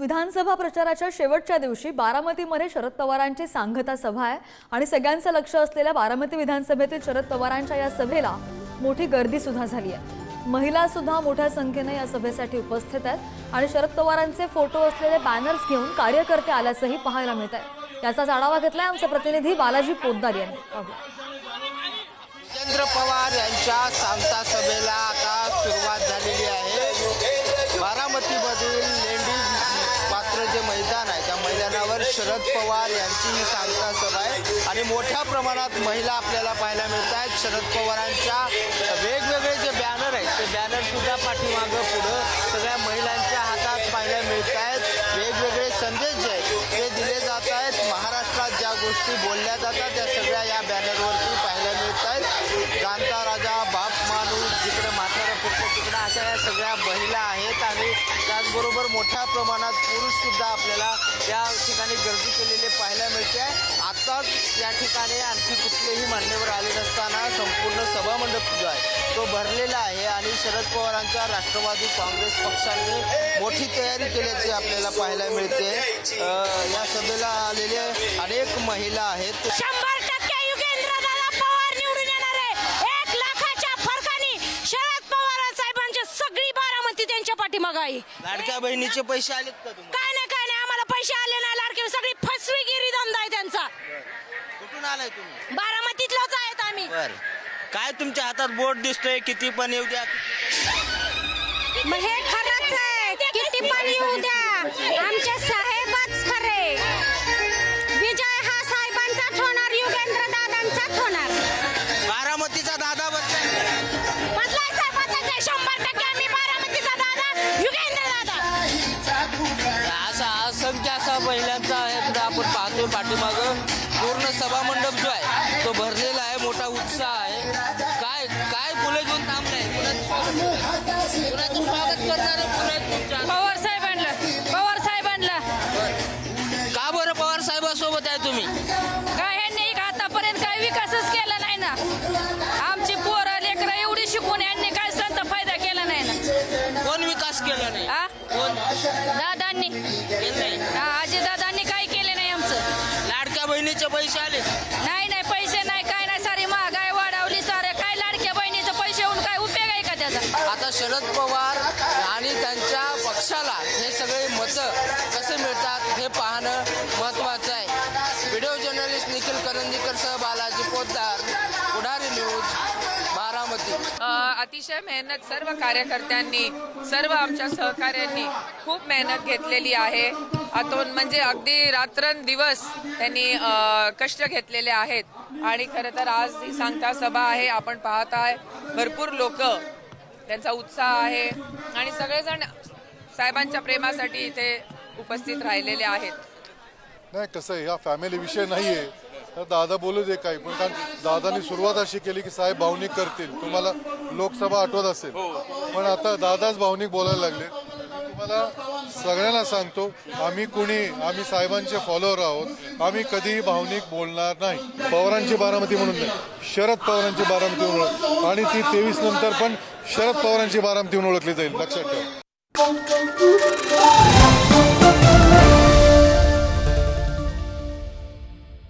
विधानसभा प्रचाराच्या शेवटच्या दिवशी बारामतीमध्ये शरद पवारांची सांगता सभा आहे आणि सगळ्यांचं लक्ष असलेल्या बारामती विधानसभेतील शरद पवारांच्या या सभेला मोठी गर्दी सुद्धा झाली आहे. महिला सुद्धा मोठ्या संख्येने या सभेसाठी उपस्थित आहेत आणि शरद पवारांचे फोटो असलेले बॅनर्स घेऊन कार्यकर्ते आल्याचंही पाहायला मिळत आहे. याचाच आढावा घेतलाय आमचे प्रतिनिधी बालाजी पोद्दार यांनी. जितेंद्र पवार यांच्या सांगता सभेला आता सुरुवात झालेली आहे. शरद पवार यांची ही सांगता सभा आहे. आणि मोठ्या प्रमाणात महिला आपल्याला पाहायला मिळत आहेत. शरद पवारांच्या वेगवेगळे जे बॅनर आहेत ते बॅनर सुद्धा पाठीमागं पुढं सगळ्या महिलांच्या हातात पाहायला मिळत आहेत. वेगवेगळे संदेश जे आहेत ते दिले जात आहेत. महाराष्ट्रात ज्या गोष्टी बोलल्या जातात त्या सगळ्या या बॅनरवरती पाहायला मिळत आहेत. जाणता राजा बाप माणूस जिकडे माता फक्त तिकडं अशा या सगळ्या महिला आहेत आणि त्याचबरोबर मोठ्या प्रमाणात पुरुषसुद्धा आपल्याला या ठिकाणी गर्दी केलेले पाहायला मिळते. आत्ताच या ठिकाणी आणखी कुठलेही मान्यवर आले नसताना संपूर्ण सभामंडप जो आहे तो भरलेला आहे आणि शरद पवारांच्या राष्ट्रवादी काँग्रेस पक्षाने मोठी तयारी केल्याची आपल्याला पाहायला मिळते. या सभेला आलेले अनेक महिला आहेत. आहे लाडक्या बहिणीचे पैसे आलेत का तुम्हाला? काय नाही काय नाही. आम्हाला पैसे आले नाही लाडके. सगळी फसवीगिरी धंदा आहे त्यांचा. कुठून आलाय तुम्ही? बारामतीतलंच आहेत आम्ही. बर. काय तुमच्या हातात बोट दिसतोय? किती पण येऊ द्या. मग हे खरंच आहे. किती पण येऊ द्या. आमचे साहेबच खरे. पाठीमागं पूर्ण सभामंडप जो आहे तो भरलेला आहे मोठा उत्साह आहे. काय काय फुलं घेऊन थांबलाय कुणाचं स्वागत. करणारे पवार साहेबांना पवार साहेबांना का बरं पवार साहेबांसोबत आहे तुम्ही? काय ह्यांनी का आतापर्यंत काय विकासच केला नाही ना? आमची पोरं लेकरं एवढी शिकून यांनी काय संत फायदा केला नाही ना? कोण विकास केला नाही? कोण? दादांनी. केलं नाही बहिणीचे पैसे आले? नाही नाही पैसे नाही काय नाही सारी महागाई वाढवली सारे काय लाडक्या बहिणीचे पैसे येऊन काय उपयोग आहे का त्याचा? आता शरद पवार आणि त्यांच्या पक्षाला हे सगळे मतं कसे मिळतात हे पाहणं महत्त्वाचं आहे. व्हिडिओ जर्नलिस्ट निखिल करंदीकर सह बालाजी पोद्दार पुढारी न्यूज अतिशय मेहनत सर्व कार्यकर्त्यांनी सर्व आमच्या सहकाऱ्यांनी खूप मेहनत घेतलेली आहे. आतून म्हणजे अगदी रात्रंदिवस त्यांनी कष्ट घेतलेले आहेत. आणि खरं तर आज ही सांगता सभा आहे आपण पाहत आहे भरपूर लोक त्यांचा उत्साह आहे. आणि सगळेजण साहेबांच्या प्रेमासाठी इथे उपस्थित राहिलेले आहेत. नाही कसं आहे हा फॅमिली विषय नाही आहे तर दादा बोलू दे काही पण कारण दादानी सुरुवात अशी केली की साहेब भावनिक करतील. तुम्हाला लोकसभा आठवत असेल. पण आता दादाच भावनिक बोलायला लागले. सगळ्यांना सगळ्यांना सांगतो आम्ही कुणी आम्ही साहेबांचे फॉलोअर आहोत आम्ही कधीही भावनिक बोलणार नाही. पवारांची बारामती म्हणून नाही शरद पवारांची बारामती म्हणून ओळख आणि ती तेवीस नंतर पण शरद पवारांची बारामती म्हणून ओळखली जाईल. लक्षात ठेवा.